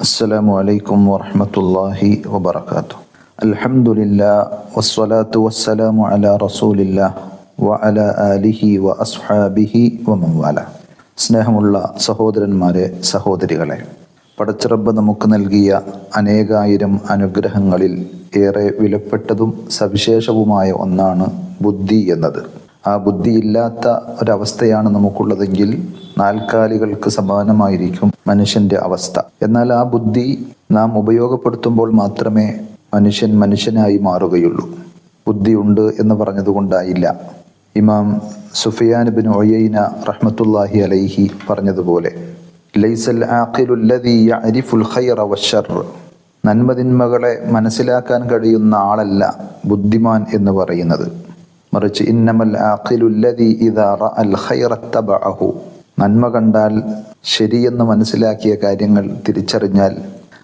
السلام عليكم ورحمة الله وبركاته الحمد لله والصلاة والسلام على رسول الله وعلى آله وأصحابه ومن والاه സ്നേഹമുള്ള സഹോദരന്മാരെ സഹോദരികളെ പടച്ചിറബ് നമുക്ക് നൽകിയ അനേകായിരം അനുഗ്രഹങ്ങളിൽ ഏറെ വിലപ്പെട്ടതും സവിശേഷവുമായ ഒന്നാണ് ബുദ്ധി എന്നത് ആ ബുദ്ധിയില്ലാത്ത ഒരവസ്ഥയാണ് നമുക്കുള്ളതെങ്കിൽ നാൽക്കാലികൾക്ക് സമാനമായിരിക്കും മനുഷ്യന്റെ അവസ്ഥ. എന്നാൽ ആ ബുദ്ധി നാം ഉപയോഗപ്പെടുത്തുമ്പോൾ മാത്രമേ മനുഷ്യൻ മനുഷ്യനായി മാറുകയുള്ളൂ. ബുദ്ധിയുണ്ട് എന്ന് പറഞ്ഞതുകൊണ്ടായില്ല. ഇമാം സുഫിയാൻ ബിൻ ഒയൈന റഹ്മത്തുല്ലാഹി അലൈഹി പറഞ്ഞതുപോലെ ലൈസൽ നന്മതിന്മകളെ മനസ്സിലാക്കാൻ കഴിയുന്ന ആളല്ല ബുദ്ധിമാൻ എന്ന് പറയുന്നത്. മറിച്ച് ഇന്നമൽ തബഅഹു നന്മ കണ്ടാൽ ശരിയെന്ന് മനസ്സിലാക്കിയ കാര്യങ്ങൾ തിരിച്ചറിഞ്ഞാൽ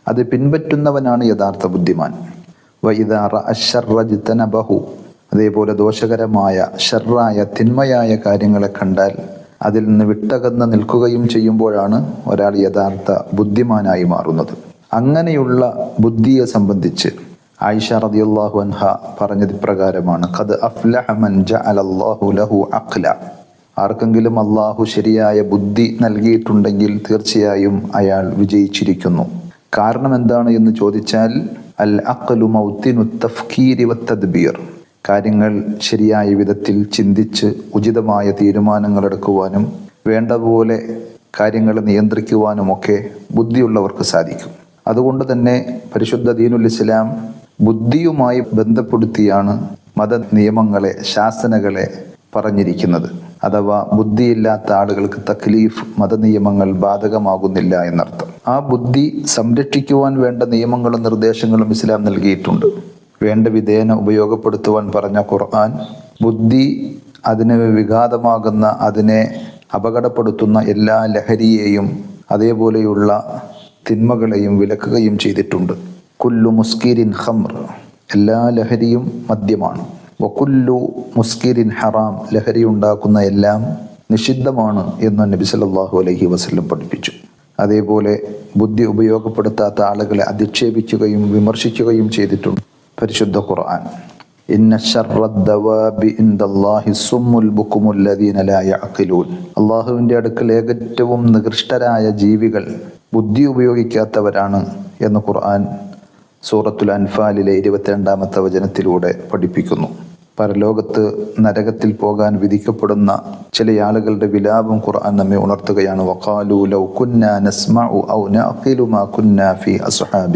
അത് പിൻപറ്റുന്നവനാണ് യഥാർത്ഥ ബുദ്ധിമാൻ. വൈദാ റഅ ശർറ ജ്തനബഹു. അതേപോലെ ദോഷകരമായ ഷർറായ തിന്മയായ കാര്യങ്ങളെ കണ്ടാൽ അതിൽ നിന്ന് വിട്ടകന്ന് നിൽക്കുകയും ചെയ്യുമ്പോഴാണ് ഒരാൾ യഥാർത്ഥ ബുദ്ധിമാനായി മാറുന്നത്. അങ്ങനെയുള്ള ബുദ്ധിയെ സംബന്ധിച്ച് ആയിഷ റളിയല്ലാഹു അൻഹ പറഞ്ഞത് ഇപ്രകാരമാണ്. ഖദ് അഫ്ലഹ മൻ ജഅലല്ലാഹു ലഹു അഖ്ല. ആർക്കെങ്കിലും അള്ളാഹു ശരിയായ ബുദ്ധി നൽകിയിട്ടുണ്ടെങ്കിൽ തീർച്ചയായും അയാൾ വിജയിച്ചിരിക്കുന്നു. കാരണം എന്താണ് എന്ന് ചോദിച്ചാൽ അൽ അഖലു മൗത്തിനു തഫ്കീരി വത്തദ്ബീർ കാര്യങ്ങൾ ശരിയായ വിധത്തിൽ ചിന്തിച്ച് ഉചിതമായ തീരുമാനങ്ങൾ എടുക്കുവാനും വേണ്ട പോലെ കാര്യങ്ങൾ നിയന്ത്രിക്കുവാനുമൊക്കെ ബുദ്ധിയുള്ളവർക്ക് സാധിക്കും. അതുകൊണ്ട് തന്നെ പരിശുദ്ധ ദീനുൽ ഇസ്ലാം ബുദ്ധിയുമായി ബന്ധപ്പെടുത്തിയാണ് മത നിയമങ്ങളെ ശാസനകളെ പറഞ്ഞിരിക്കുന്നത്. അഥവാ ബുദ്ധിയില്ലാത്ത ആളുകൾക്ക് തക്ലീഫ് മതനിയമങ്ങൾ ബാധകമാകുന്നില്ല എന്നർത്ഥം. ആ ബുദ്ധി സംരക്ഷിക്കുവാൻ വേണ്ട നിയമങ്ങളും നിർദ്ദേശങ്ങളും ഇസ്ലാം നൽകിയിട്ടുണ്ട്. വേണ്ട വിധേയന ഉപയോഗപ്പെടുത്തുവാൻ പറഞ്ഞ ഖുർആൻ ബുദ്ധി അതിന് വിഘാതമാകുന്ന അതിനെ അപകടപ്പെടുത്തുന്ന എല്ലാ ലഹരിയെയും അതേപോലെയുള്ള തിന്മകളെയും വിലക്കുകയും ചെയ്തിട്ടുണ്ട്. കുല്ലു മുസ്കിരിൻ ഖംർ. എല്ലാ ലഹരിയും മദ്യമാണ്. വക്കുല്ലു മുസ്കിരിൻ ഹറാം ലഹരി ഉണ്ടാക്കുന്ന എല്ലാം നിഷിദ്ധമാണ് എന്ന് നബി സല്ലല്ലാഹു അലഹി വസ്ല്ലം പഠിപ്പിച്ചു. അതേപോലെ ബുദ്ധി ഉപയോഗപ്പെടുത്താത്ത ആളുകളെ അധിക്ഷേപിക്കുകയും വിമർശിക്കുകയും ചെയ്തിട്ടുണ്ട് പരിശുദ്ധ ഖുർആൻ. അള്ളാഹുവിന്റെ അടുക്കൽ ഏറ്റവും നികൃഷ്ടരായ ജീവികൾ ബുദ്ധി ഉപയോഗിക്കാത്തവരാണ് എന്ന് ഖുർആൻ സൂറത്തുൽ അൻഫാലിലെ ഇരുപത്തിരണ്ടാമത്തെ വചനത്തിലൂടെ പഠിപ്പിക്കുന്നു. പരലോകത്ത് നരകത്തിൽ പോകാൻ വിധിക്കപ്പെടുന്ന ചില ആളുകളുടെ വിലാപം ഖുർആൻ നമ്മെ ഉണർത്തുകയാണ്. ലൗ നസ്മഉ ഔ മാ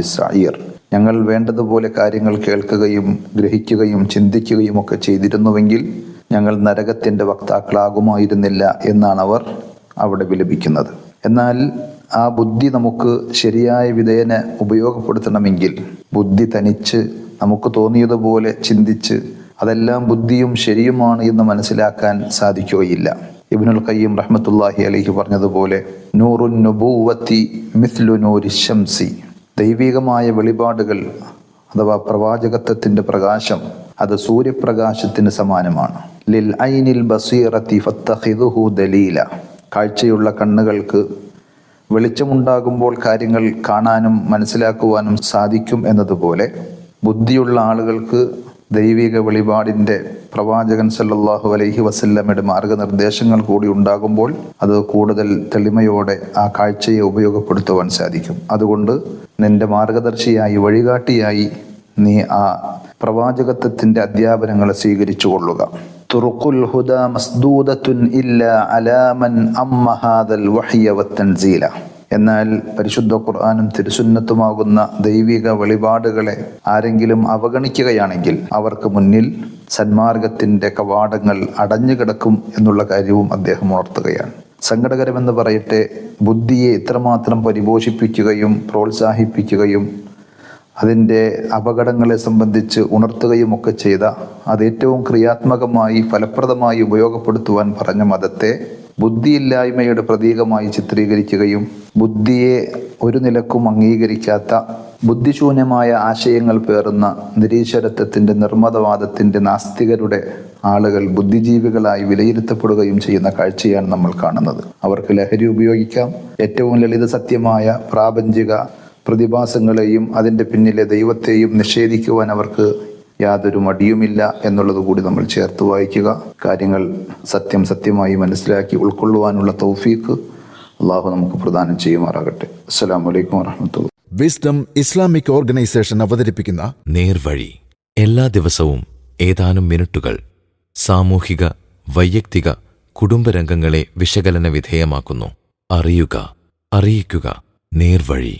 സഈർ. ഞങ്ങൾ വേണ്ടതുപോലെ കാര്യങ്ങൾ കേൾക്കുകയും ഗ്രഹിക്കുകയും ചിന്തിക്കുകയും ഒക്കെ ചെയ്തിരുന്നുവെങ്കിൽ ഞങ്ങൾ നരകത്തിന്റെ വക്താക്കളാകുമായിരുന്നില്ല എന്നാണ് അവർ അവിടെ വിലപിക്കുന്നത്. എന്നാൽ ആ ബുദ്ധി നമുക്ക് ശരിയായ വിധേയനെ ഉപയോഗപ്പെടുത്തണമെങ്കിൽ ബുദ്ധി തനിച്ച് നമുക്ക് തോന്നിയതുപോലെ ചിന്തിച്ച് അതെല്ലാം ബുദ്ധിയും ശരിയുമാണ് എന്ന് മനസ്സിലാക്കാൻ സാധിക്കുകയില്ല. ഇബ്നുൽ ഖയ്യിം റഹ്മത്തുല്ലാഹി അലൈഹി പറഞ്ഞതുപോലെ നൂറുൻ നുബൂവത്തി മിസ്ലു നൂരി ശംസി. ദൈവികമായ വെളിപാടുകൾ അഥവാ പ്രവാചകത്വത്തിന്റെ പ്രകാശം അത് സൂര്യപ്രകാശത്തിന് സമാനമാണ്. ലിൽ ഐനിൽ ബസീറത്തി ഫത്തഹിദുഹു ദലീല. കാഴ്ചയുള്ള കണ്ണുകൾക്ക് വെളിച്ചമുണ്ടാകുമ്പോൾ കാര്യങ്ങൾ കാണാനും മനസ്സിലാക്കുവാനും സാധിക്കും എന്നതുപോലെ ബുദ്ധിയുള്ള ആളുകൾക്ക് ദൈവിക വെളിപാടിന്റെ പ്രവാചകൻ സല്ലല്ലാഹു അലൈഹി വസല്ലമയുടെ മാർഗനിർദ്ദേശങ്ങൾ കൂടി ഉണ്ടാകുമ്പോൾ അത് കൂടുതൽ തെളിമയോടെ ആ കാഴ്ചയെ ഉപയോഗപ്പെടുത്തുവാൻ സാധിക്കും. അതുകൊണ്ട് നിന്റെ മാർഗദർശിയായി വഴികാട്ടിയായി നീ ആ പ്രവാചകത്വത്തിന്റെ അധ്യാപനങ്ങളെ സ്വീകരിച്ചു കൊള്ളുക. തുറുഖുൽ ഹുദ മസ്ദൂദത്തുൻ ഇല്ല അലാമൻ അമ്മഹാദൽ വഹിയ വത്തൻസീല എന്നാൽ പരിശുദ്ധ ഖുർആാനും തിരുസുന്നത്തുമാകുന്ന ദൈവിക വെളിപാടുകളെ ആരെങ്കിലും അവഗണിക്കുകയാണെങ്കിൽ അവർക്ക് മുന്നിൽ സന്മാർഗത്തിന്റെ കവാടങ്ങൾ അടഞ്ഞു കിടക്കും എന്നുള്ള കാര്യവും അദ്ദേഹം ഉണർത്തുകയാണ്. സങ്കടകരമെന്ന് പറയട്ടെ ബുദ്ധിയെ ഇത്രമാത്രം പരിപോഷിപ്പിക്കുകയും പ്രോത്സാഹിപ്പിക്കുകയും അതിന്റെ അപകടങ്ങളെ സംബന്ധിച്ച് ഉണർത്തുകയും ഒക്കെ ചെയ്ത അത് ഏറ്റവും ക്രിയാത്മകമായി ഫലപ്രദമായി ഉപയോഗപ്പെടുത്തുവാൻ പറഞ്ഞ മതത്തെ ബുദ്ധിയില്ലായ്മയുടെ പ്രതീകമായി ചിത്രീകരിക്കുകയും ബുദ്ധിയെ ഒരു നിലക്കും അംഗീകരിക്കാത്ത ബുദ്ധിശൂന്യമായ ആശയങ്ങൾ പേറുന്ന നിരീശ്വരത്വത്തിന്റെ നിർമ്മതവാദത്തിന്റെ നാസ്തികരുടെ ആളുകൾ ബുദ്ധിജീവികളായി വിലയിരുത്തപ്പെടുകയും ചെയ്യുന്ന കാഴ്ചയാണ് നമ്മൾ കാണുന്നത്. അവർക്ക് ലഹരി ഉപയോഗിക്കാം. ഏറ്റവും ലളിത സത്യമായ പ്രാപഞ്ചിക പ്രതിഭാസങ്ങളെയും അതിന്റെ പിന്നിലെ ദൈവത്തെയും നിഷേധിക്കുവാൻ അവർക്ക് യാതൊരു മടിയുമില്ല എന്നുള്ളത് കൂടി നമ്മൾ ചേർത്ത് വായിക്കുക. കാര്യങ്ങൾ സത്യം സത്യമായി മനസ്സിലാക്കി ഉൾക്കൊള്ളുവാനുള്ള തൗഫീക്ക് അള്ളാഹു നമുക്ക് പ്രദാനം ചെയ്യുമാറാകട്ടെ. അസ്സാം വലൈക്കും വാഹമത്തുള്ള വിസ്ഡം ഇസ്ലാമിക് ഓർഗനൈസേഷൻ അവതരിപ്പിക്കുന്ന നേർവഴി. എല്ലാ ദിവസവും ഏതാനും മിനിറ്റുകൾ സാമൂഹിക വൈയക്തിക കുടുംബരംഗങ്ങളെ വിശകലന വിധേയമാക്കുന്നു. അറിയുക അറിയിക്കുക. നേർവഴി.